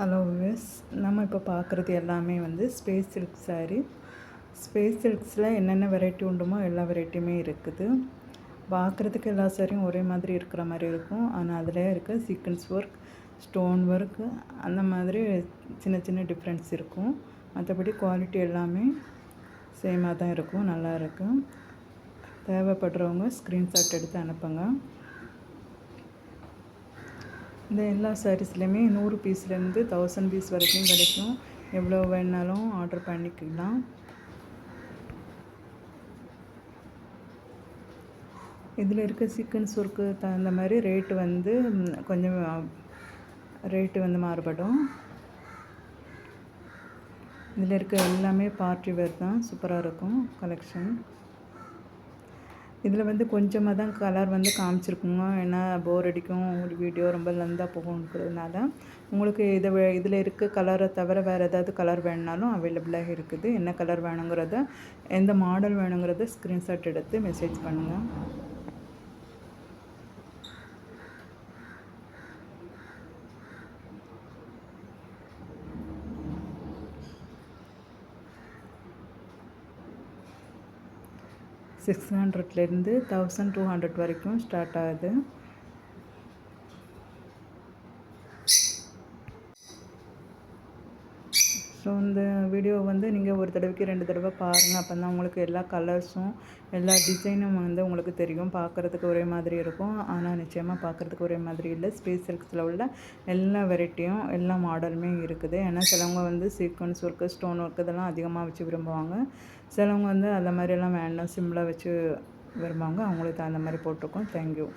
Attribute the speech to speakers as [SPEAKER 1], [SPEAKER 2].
[SPEAKER 1] Hello விஸ் நம்ம இப்போ பார்க்குறது எல்லாமே வந்து ஸ்பேஸ் சில்க் சாரீ ஸ்பேஸ் சில்க்ஸில் என்னென்ன வெரைட்டி உண்டுமோ எல்லா வெரைட்டியுமே இருக்குது. பார்க்குறதுக்கு எல்லா சாரியும் ஒரே மாதிரி இருக்கிற மாதிரி இருக்கும். ஆனால் அதில் இருக்க சீக்வன்ஸ் ஒர்க் ஸ்டோன் ஒர்க் அந்த மாதிரி சின்ன சின்ன டிஃப்ரென்ஸ் இருக்கும். மற்றபடி குவாலிட்டி எல்லாமே சேமாக தான் இருக்கும். நல்லா இருக்கும் தேவைப்படுறவங்க ஸ்க்ரீன்ஷாட் எடுத்து அனுப்புங்க. இந்த எல்லா சாரீஸ்லையுமே நூறு பீஸ்லேருந்து தௌசண்ட் பீஸ் வரைக்கும் கிடைக்கும். எவ்வளோ வேணாலும் ஆர்டர் பண்ணிக்கலாம். இதில் இருக்க சீக்வன்ஸ் ஒர்க்கு தகுந்த மாதிரி ரேட்டு வந்து கொஞ்சம் ரேட்டு வந்து மாறுபடும். இதில் இருக்க எல்லாமே பார்ட்டி வேர் தான். சூப்பராக இருக்கும் கலெக்ஷன் இதில் வந்து கொஞ்சமாக தான் கலர் வந்து காமிச்சிருக்குங்க. ஏன்னா போர் அடிக்கும். ஒரு வீடியோ ரொம்ப லந்தாக போகணுங்கிறதுனால உங்களுக்கு இதை வே- இதில் இருக்க கலரை தவிர வேறு ஏதாவது கலர் வேணுனாலும் அவைலபிளாக இருக்குது. என்ன கலர் வேணுங்கிறத எந்த மாடல் வேணுங்கிறத ஸ்க்ரீன்ஷாட் எடுத்து மெசேஜ் பண்ணுங்கள் சிக்ஸ் ஹண்ட்ரட்லேருந்து தௌசண்ட் டூ ஹண்ட்ரட் வரைக்கும் ஸ்டார்ட் ஆகுது. ஸோ இந்த வீடியோ வந்து நீங்கள் ஒரு தடவைக்கு ரெண்டு தடவை பாருங்கள் அப்போ தான் உங்களுக்கு எல்லா கலர்ஸும் எல்லா டிசைனும் வந்து உங்களுக்கு தெரியும். பார்க்குறதுக்கு ஒரே மாதிரி இருக்கும். ஆனால் நிச்சயமாக பார்க்குறதுக்கு ஒரே மாதிரி இல்லை. ஸ்பேஸ் சில்க்ஸில் உள்ள எல்லா வெரைட்டியும் எல்லா மாடலுமே இருக்குது. ஏன்னா சிலவங்க வந்து சீக்வன்ஸ் ஒர்க்கு ஸ்டோன் ஒர்க் இதெல்லாம் அதிகமாக வச்சு விரும்புவாங்க. சிலவங்க வந்து அந்த மாதிரியெல்லாம் வேண்டாம். சிம்பிளாக வச்சு விரும்புவாங்க. அவங்களுக்கு அந்த மாதிரி போட்டிருக்கோம். தேங்க்யூ